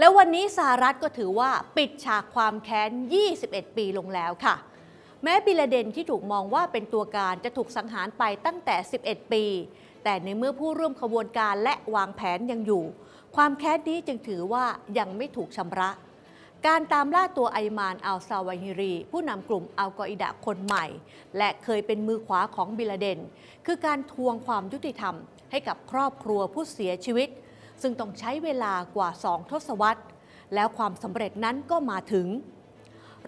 และวันนี้สหรัฐก็ถือว่าปิดฉากความแค้น 21 ปีลงแล้วค่ะ แม้บิลเดนที่ถูกมองว่าเป็นตัวการจะถูกสังหารไปตั้งแต่ 11 ปี แต่ในเมื่อผู้ร่วมขบวนการและวางแผนยังอยู่ ความแค้นนี้จึงถือว่ายังไม่ถูกชำระ การตามล่าตัวไอมานอัลซาวาฮิรี ผู้นำกลุ่มอัลกออิดะคนใหม่ และเคยเป็นมือขวาของบิลเดน คือการทวงความยุติธรรมให้กับครอบครัวผู้เสียชีวิต ซึ่งต้องใช้เวลากว่าสองทศวรรษ แล้วความสำเร็จนั้นก็มาถึง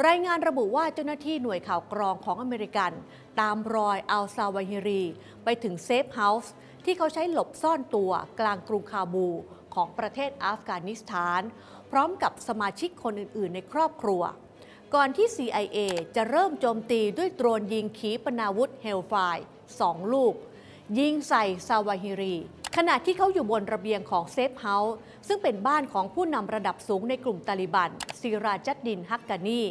รายงานระบุว่าเจ้าหน้าที่หน่วยข่าวกรองของอเมริกัน ตามรอยอัลซาวาฮิรี ไปถึงเซฟเฮาส์ที่เขาใช้หลบซ่อนตัวกลางกรุงคาบูของประเทศอัฟกานิสถาน พร้อมกับสมาชิกคนอื่น ๆ ในครอบครัว ก่อนที่ CIA จะเริ่มโจมตีด้วยโดรนยิงขีปนาวุธเฮลไฟสองลูก ยิงใส่ซาวาฮิรี ขณะที่เขาอยู่บนระเบียงของเซฟเฮาส์ซึ่งเป็นบ้านของผู้นำระดับสูงในกลุ่มตาลิบันซีราจัดดินฮักกานี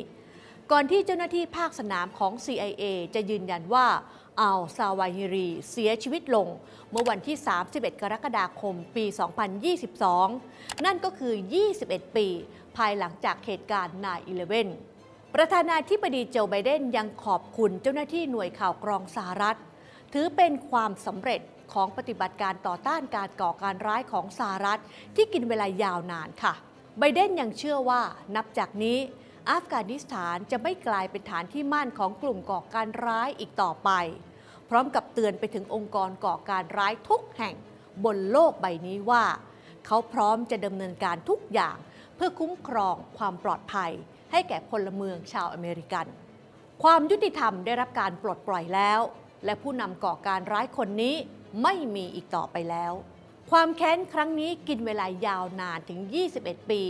ก่อนที่เจ้าหน้าที่ภาคสนามของ CIA จะยืนยันว่าอัลซาวาฮิรี เสียชีวิตลง เมื่อวันที่ 31 กรกฎาคม ปี 2022 นั่นก็คือ 21 ปี ภายหลังจากเหตุการณ์9-11ประธานาธิบดีโจไบเดนยังขอบคุณเจ้าหน้าที่หน่วยข่าวกรองสหรัฐ ถือเป็นความสำเร็จ ของปฏิบัติการต่อต้านการก่อการร้ายของสหรัฐ ที่กินเวลายาวนานค่ะ ไบเดนยังเชื่อว่านับจากนี้อัฟกานิสถานจะไม่กลายเป็นฐานที่มั่นของกลุ่มก่อการร้ายอีกต่อไป พร้อมกับเตือนไปถึงองค์กรก่อการร้ายทุกแห่งบนโลกใบนี้ว่า เขาพร้อมจะดำเนินการทุกอย่าง เพื่อคุ้มครองความปลอดภัย ให้แก่พลเมืองชาวอเมริกัน ความยุติธรรมได้รับการปลดปล่อยแล้ว และผู้นำก่อการร้ายคนนี้ไม่มีอีกต่อไปแล้ว ความแค้นครั้งนี้กินเวลายาวนานถึง 21 ปี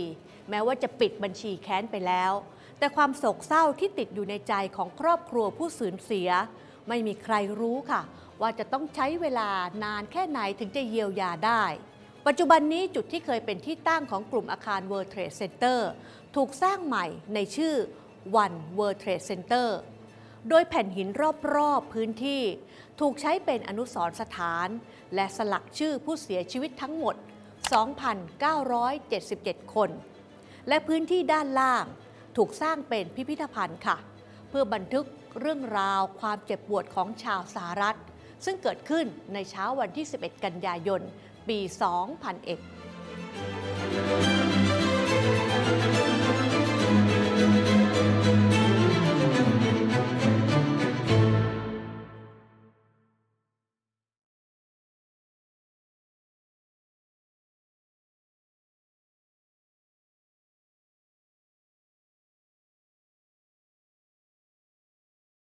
แม้ว่าจะปิดบัญชีแค้นไปแล้ว แต่ความโศกเศร้าที่ติดอยู่ในใจของครอบครัวผู้สูญเสีย ไม่มีใครรู้ค่ะ ว่าจะต้องใช้เวลานานแค่ไหนถึงจะเยียวยาได้ปัจจุบันนี้จุดที่เคยเป็นที่ตั้งของกลุ่มอาคาร World Trade Center ถูกสร้างใหม่ในชื่อ One World Trade Center โดยแผ่นหินรอบๆพื้นที่ ถูกใช้เป็นอนุสรสถาน และสลักชื่อผู้เสียชีวิตทั้งหมด 2,977 คน และพื้นที่ด้านล่างถูกสร้างเป็นพิพิธภัณฑ์ค่ะ เพื่อบันทึกเรื่องราวความเจ็บปวดของชาวสหรัฐ ซึ่งเกิดขึ้นในเช้าวันที่ 11 กันยายน ปี 2001